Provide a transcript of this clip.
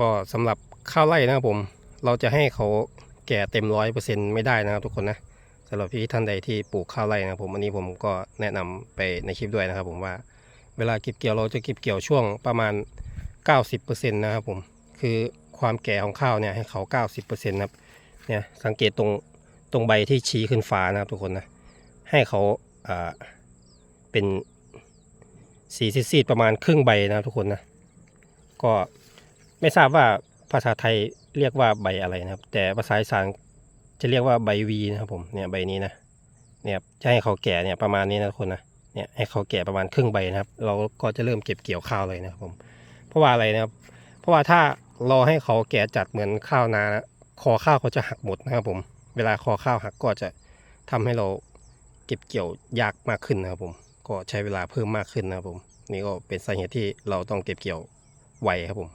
ก็สำหรับข้าวไร่นะครับผม เราจะให้เขาแก่เต็มร้อยเปอร์เซ็นต์ไม่ได้นะครับทุกคนนะสำหรับพี่ท่านใดที่ปลูกข้าวไร่นะครับผมอันนี้ผมก็แนะนำไปในคลิปด้วยนะครับ ผมว่าเวลาเก็บเกี่ยวเราจะเก็บเกี่ยวช่วงประมาณ 90%นะครับผมคือความแก่ของข้าวเนี่ยให้เขา 90%นะครับเนี่ยสังเกตตรงตรงใบที่ชี้ขึ้นฟ้านะครับทุกคนนะให้เขาอ่าเป็นสีซีดๆประมาณครึ่งใบนะครับทุกคนนะก็ ไม่ทราบว่าภาษาไทยเรียกว่าใบอะไรนะครับ แต่ภาษาอีสานจะเรียกว่าใบวีนะครับผมเนี่ยใบนี้นะเนี่ยจะให้เขาแก่เนี่ยประมาณนี้นะคนนะเนี่ยให้เขาแก่ประมาณครึ่งใบนะครับ เราก็จะเริ่มเก็บเกี่ยวข้าวเลยนะครับผมเพราะว่าอะไรนะครับ เพราะว่าถ้าราให้เขาแก่จัดเหมือนข้าวนานะคอข้าวเขาจะหักหมดนะครับผม เวลาคอข้าวหักก็จะทำให้เราเก็บเกี่ยวยากมากขึ้นนะครับผม ก็ใช้เวลาเพิ่มมากขึ้นนะครับผม นี่ก็เป็นสาเหตุที่เราต้องเก็บเกี่ยวไวครับผม